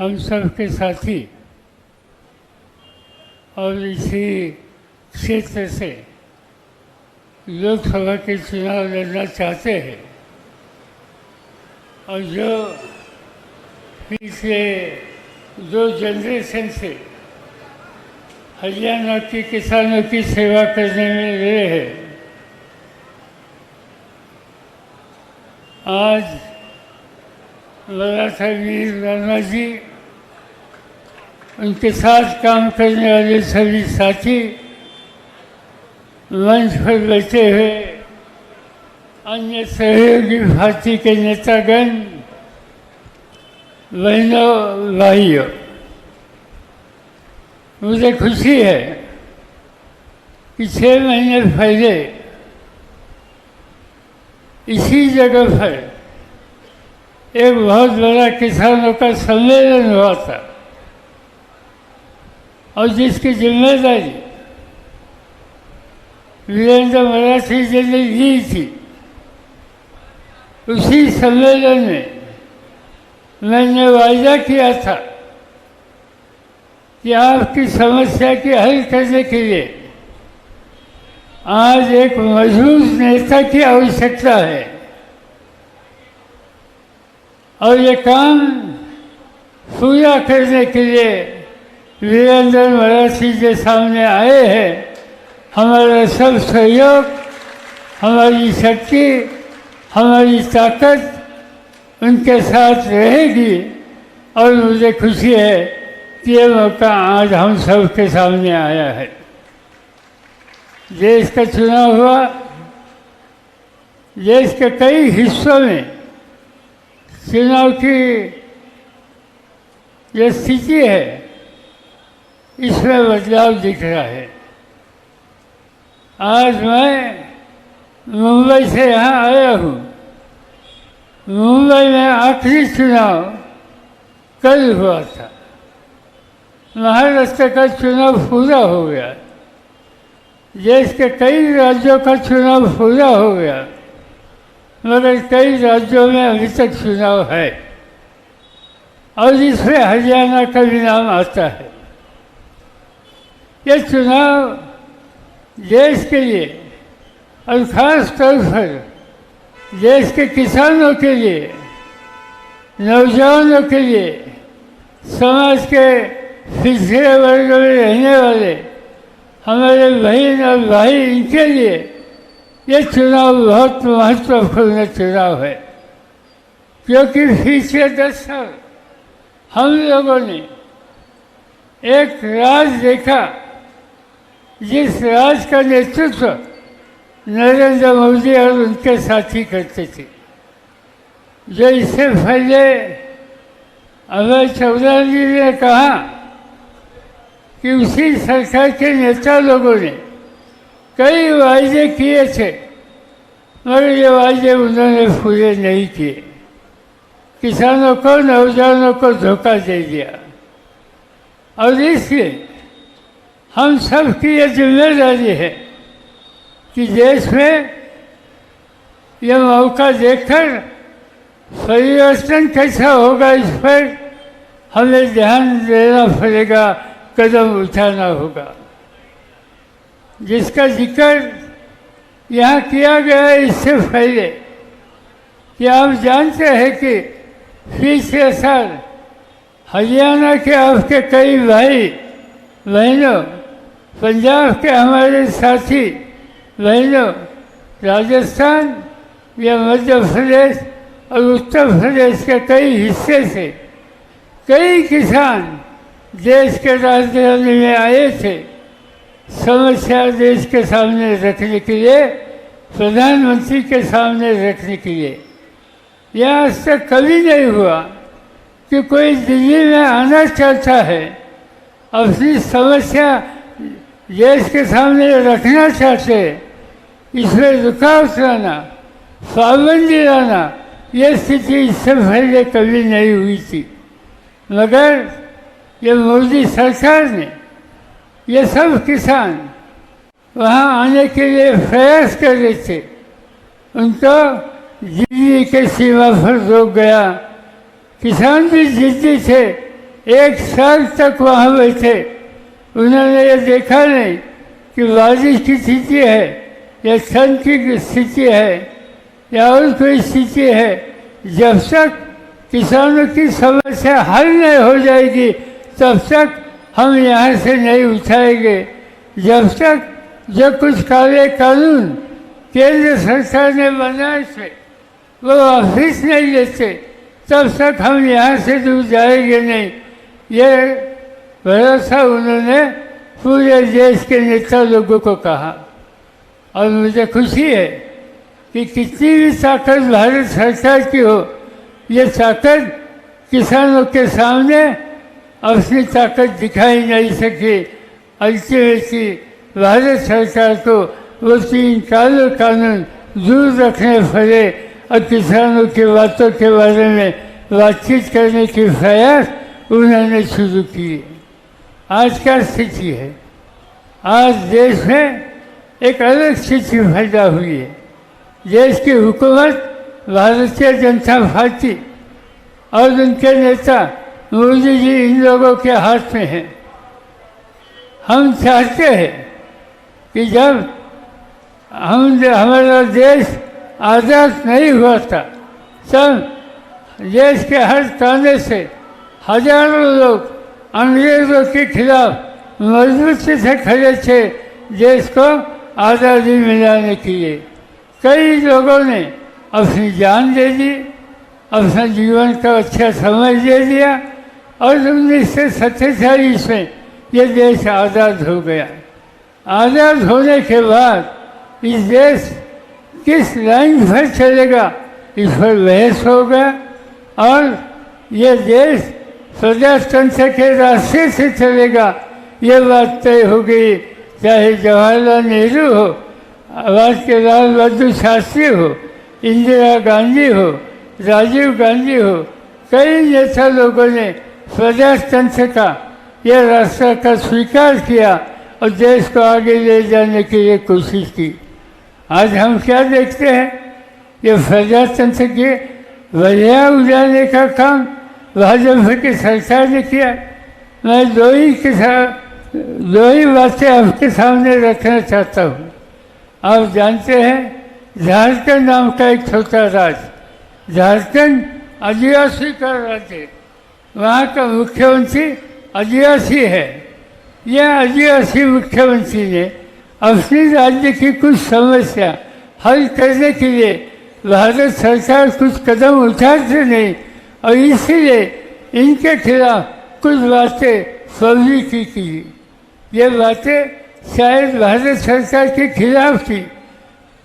हम सब के साथी और इसी क्षेत्र से लोकसभा के चुनाव लड़ना चाहते हैं और जो पिछले दो जनरेशन से हरियाणा के किसानों की सेवा करने में रहे हैं। आज मराठा वीर वर्मा जी उनके साथ काम करने वाले सभी साथी मंच पर बैठे हुए अन्य सहयोगी पार्टी के नेतागण, बहनों, भाइयों, मुझे खुशी है कि छः महीने पहले इसी जगह पर एक बहुत बड़ा किसानों का सम्मेलन हुआ था। और जिसकी ज़िम्मेदारी वीरेंद्र मराठी जी ने ली थी, उसी सम्मेलन में मैंने वायदा किया था कि आपकी समस्या के हल करने के लिए आज एक मज़बूत नेता की आवश्यकता है। और ये काम पूरा करने के लिए वीरेंद्र मराठी के सामने आए हैं। हमारा सब सहयोग, हमारी शक्ति, हमारी ताकत उनके साथ रहेगी और मुझे खुशी है कि ये मौका आज हम सब के सामने आया है। देश का चुनाव हुआ, देश के कई हिस्सों में चुनाव की जो स्थिति है इसमें बदलाव दिख रहा है। आज मैं मुंबई से यहाँ आया हूँ। मुंबई में आखिरी चुनाव कल हुआ था। महाराष्ट्र का चुनाव पूरा हो गया। देश के कई राज्यों का चुनाव पूरा हो गया। मगर कई राज्यों में अभी तक चुनाव है। और इसमें हरियाणा का भी नाम आता है। ये चुनाव देश के लिए और ख़ास तौर पर देश के किसानों के लिए, नौजवानों के लिए, समाज के पिछड़े वर्ग में रहने वाले, हमारे बहन और भाई इनके लिए ये चुनाव बहुत महत्वपूर्ण चुनाव है। क्योंकि पिछले दस साल हम लोगों ने एक राज देखा जिस राज का नेतृत्व नरेंद्र मोदी और उनके साथी करते थे। जो इससे पहले अभय चौधरी जी ने कहा कि उसी सरकार के नेता लोगों ने कई वायदे किए थे मगर ये वायदे उन्होंने पूरे नहीं किए। किसानों को नौजवानों को धोखा दे दिया। और इसलिए हम सब की ये ज़िम्मेदारी है कि देश में यह मौका देखकर परिवर्तन कैसा होगा इस पर हमें ध्यान देना पड़ेगा, कदम उठाना होगा। जिसका ज़िक्र यहाँ किया गया है इससे पहले कि आप जानते हैं कि पिछले साल हरियाणा के आपके कई भाई बहनों पंजाब के हमारे साथी बहनों, राजस्थान या मध्य प्रदेश और उत्तर प्रदेश के कई हिस्से से कई किसान देश के राजधानी में आए थे। समस्या देश के सामने रखने के लिए, प्रधानमंत्री के सामने रखने के लिए। यह आज तक कभी नहीं हुआ कि कोई दिल्ली में आना चाहता है। अपनी समस्या देश के सामने रखना चाहते, इसमें रुकावट लाना पाबंदी लाना ये स्थिति इससे पहले कभी नहीं हुई थी। मगर ये मोदी सरकार ने, ये सब किसान वहाँ आने के लिए प्रयास कर रहे थे। उनको दिल्ली के सीमा पर रोक गया। किसान भी जिद्दी थे, एक साल तक वहाँ बैठे। उन्होंने ये देखा नहीं कि बारिश की स्थिति है, या ठंड की स्थिति है, या और कोई स्थिति है। जब तक किसानों की समस्या हल नहीं हो जाएगी, तब तक हम यहाँ से नहीं उठाएँगे। जब तक जो कुछ काले कानून केंद्र सरकार ने बनाए थे, वो ऑफ़िस नहीं लेते, तब तक हम यहाँ से दूर जाएँगे नहीं। ये भरोसा उन्होंने पूरे देश के नेता लोगों को कहा। और मुझे खुशी है कि कितनी भी ताकत भारत सरकार की हो, ये ताकत किसानों के सामने अपनी ताकत दिखाई नहीं सकी। अल्टीमेटली भारत सरकार को वो तीन काले कानून दूर रखने पड़े और किसानों की बातों के बारे में बातचीत करने की प्रयास उन्होंने शुरू किए आज क्या स्थिति है। आज देश में एक अलग स्थिति पैदा हुई है। देश की हुकूमत, भारतीय जनता पार्टी और उनके नेता मोदी जी इन लोगों के हाथ में हैं। हम चाहते हैं कि जब हम हमारा देश आज़ाद नहीं हुआ था, तब देश के हर ताने से हज़ारों लोग अंग्रेज़ों के खिलाफ मजबूती से खड़े थे देश को आज़ादी मिलाने के लिए। कई लोगों ने अपनी जान दे दी, अपना जीवन का अच्छा समय दे दिया और उन्नीस सौ सत्ताईस में ये देश आज़ाद हो गया। आज़ाद होने के बाद इस देश किस लाइन पर चलेगा, इस पर बहस हो गया और ये देश प्रजातंत्र के रास्ते से चलेगा। ये बात तय हो गई। चाहे जवाहरलाल नेहरू हो के लाल बहादुर शास्त्री हो, इंदिरा गांधी हो, राजीव गांधी हो, कई नेता लोगों ने प्रजातंत्र का यह रास्ता का स्वीकार किया और देश को आगे ले जाने की ये कोशिश की। आज हम क्या देखते हैं? ये प्रजातंत्र के वजह उजाने का काम भाजपा की सरकार ने किया। मैं दो ही के साथ दो ही बातें आपके सामने रखना चाहता हूँ। आप जानते हैं, झारखंड नाम का एक छोटा राज्य, झारखंड आदिवासी का राज्य वहाँ का मुख्यमंत्री आदिवासी है। यह आदिवासी मुख्यमंत्री ने अपनी राज्य की कुछ समस्या हल करने के लिए भारत सरकार कुछ कदम उठाते नहीं और इसीलिए इनके खिलाफ कुछ बातें फर्जी की थी। ये बातें शायद भारत सरकार के खिलाफ थी।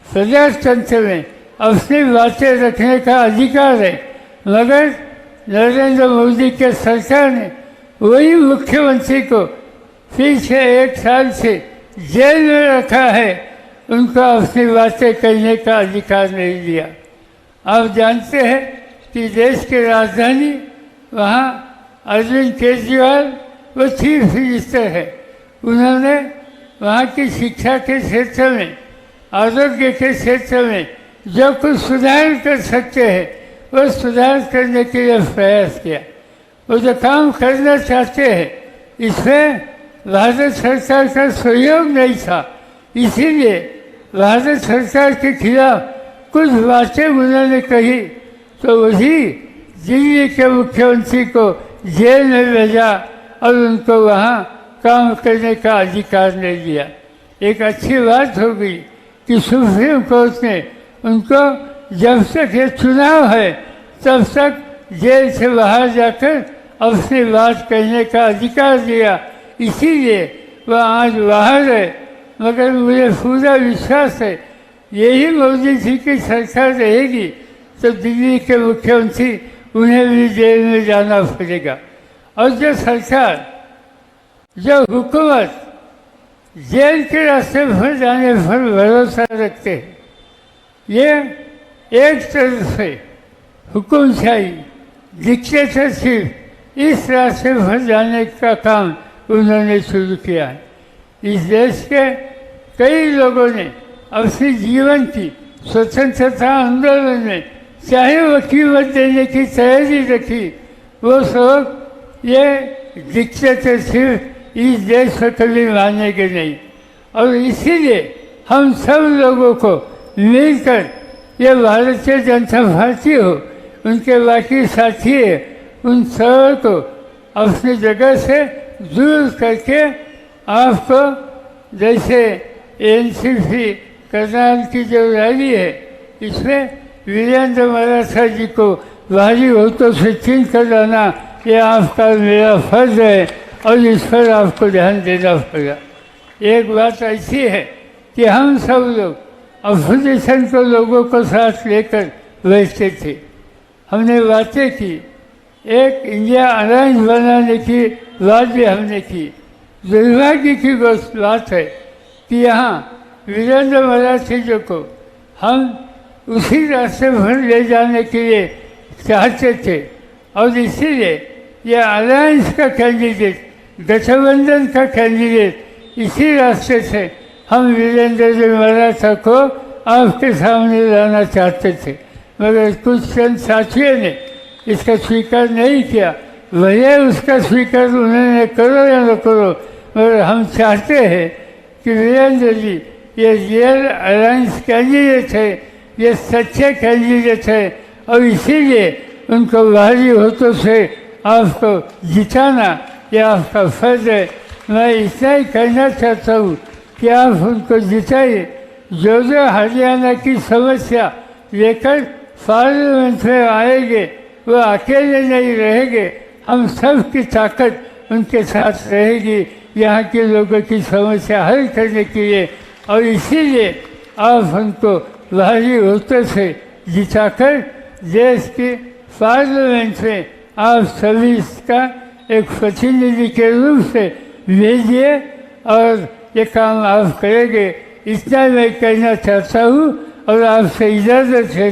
प्रजातंत्र में अपनी बातें रखने का अधिकार है, मगर नरेंद्र मोदी के सरकार ने वही मुख्यमंत्री को पीछे एक साल से जेल में रखा है, उनको अपनी बातें कहने का अधिकार नहीं दिया। आप जानते हैं कि देश की राजधानी, वहाँ अरविंद केजरीवाल वो चीफ मिनिस्टर है। उन्होंने वहाँ की शिक्षा के क्षेत्र में, आरोग्य के क्षेत्र में जो कुछ सुधार कर सकते हैं, वो सुधार करने के लिए प्रयास किया। वो जो काम करना चाहते हैं, इसमें भारत सरकार का सहयोग नहीं था। इसीलिए भारत सरकार के खिलाफ कुछ बातें उन्होंने कही। तो वही दिल्ली के मुख्यमंत्री को जेल में भेजा और उनको वहाँ काम करने का अधिकार नहीं दिया। एक अच्छी बात हो गई कि सुप्रीम कोर्ट ने उनको जब तक ये चुनाव है, तब तक जेल से बाहर जाकर अपनी बात कहने का अधिकार दिया। इसीलिए वह आज बाहर है। मगर मुझे पूरा विश्वास है, यही मोदी जी की सरकार रहेगी। तो दिल्ली के मुख्यमंत्री उन्हें भी जेल में जाना पड़ेगा। और जो सरकार, जो हुकूमत जेल के रास्ते पर जाने पर भरोसा रखते हैं, ये एक तरफ़ से हुकुमशाही डिक्टेटरशिप इस रास्ते पर जाने का काम उन्होंने शुरू किया है। इस देश के कई लोगों ने अपने जीवन की स्वतंत्रता आंदोलन में चाहे वो कीमत देने की तैयारी रखी, वो सब ये दिक्कत है सिर्फ़ इस देश में कभी मानने के नहीं। और इसीलिए हम सब लोगों को मिलकर ये भारतीय जनता पार्टी हो, उनके बाकी साथी है, उन सबको अपनी जगह से दूर करके आपको जैसे एन सी पी करनाल की जो रैली है, इसमें वीरेंद्र मराठा जी को भारी वोटों से चीन कर लाना ये आपका मेरा फ़र्ज़ है और इस पर आपको ध्यान देना पड़ेगा। एक बात ऐसी है कि हम सब लोग अपोजिशन को लोगों को साथ लेकर बैठते थे। हमने बातें की। एक इंडिया अलायंस बनाने की बात भी हमने की। दुर्भाग्य की बात है कि यहाँ वीरेंद्र मराठी जी को हम उसी रास्ते भर ले जाने के लिए चाहते थे। और इसीलिए यह अलायंस का कैंडिडेट गठबंधन का कैंडिडेट इसी रास्ते से हम वीरेंद्र जी मराठा को आपके सामने लाना चाहते थे। मगर कुछ चंद साथियों ने इसका स्वीकार नहीं किया। भले उसका स्वीकार उन्होंने करो या न करो, मगर हम चाहते हैं कि वीरेंद्र जी, ये रियल अलायंस कैंडिडेट है। ये सच्चे कैंडिडेट है और इसीलिए उनको भारी होतों से आपको जिताना ये आपका फ़र्ज़ है। मैं इतना ही कहना चाहता हूँ कि आप उनको जिताइए। जो जो हरियाणा की समस्या लेकर पार्लियामेंट में आएँगे, वो अकेले नहीं रहेंगे। हम सब की ताकत उनके साथ रहेगी। यहाँ के लोगों की समस्या हल करने के लिए, और इसीलिए आप उनको भारी होते थे जिताकर देश के पार्लियामेंट में आप सर्विस का एक प्रतिनिधि के रूप से भेजिए और ये काम आप करेंगे। इतना मैं कहना चाहता हूँ और आपसे इजाज़त है।